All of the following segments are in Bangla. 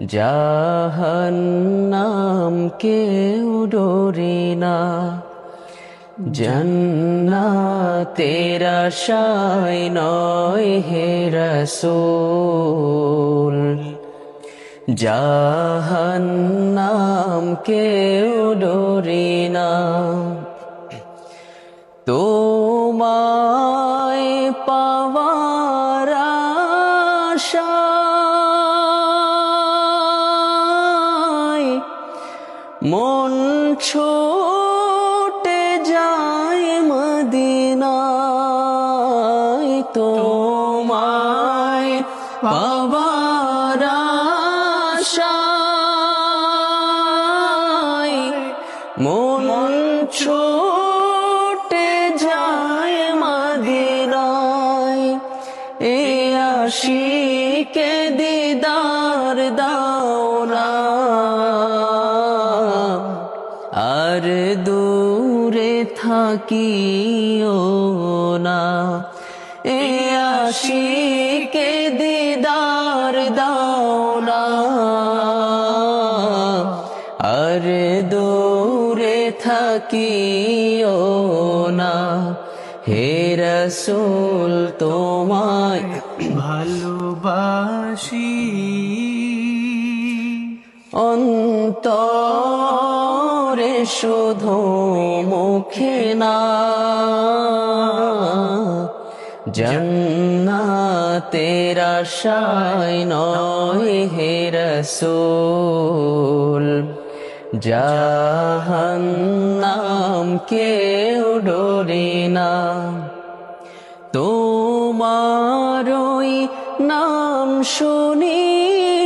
জাহান্নাম কেউ ডরি না। জন্নাতের আশায় নয় হে রসুল। জাহান্নাম কেউ ডরি না। তোমায় পাওয়ার আশায় মন ছোটে যায় মদিনায়। তোমায় পাওয়ার আশায় মন ছোটে যায় মদিনায়। এ আশিকে আর দূরে থাকিও না। এ আশিকে দিদার দাও না। আর দূরে থাকিও না। হে রসুল, তোমায় ভালোবাসি। অন্তরে শুধু মুখে না, জন্নাতের আশায় নয় হে রসুল। জাহান্নাম কেউ ডরে না। তোমারই নাম শুনিলাম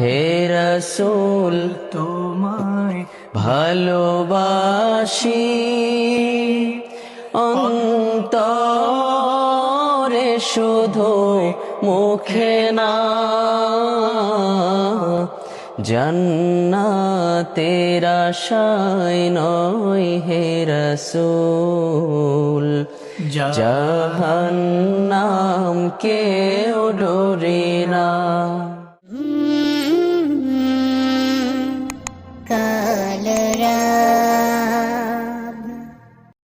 হে রসুল তোমায় ভালোবাসি। অন্তরে শুধু মুখে না জন্নাতের আশায় নয় হে রসুল। জাহান্নাম কেউ ডরে না।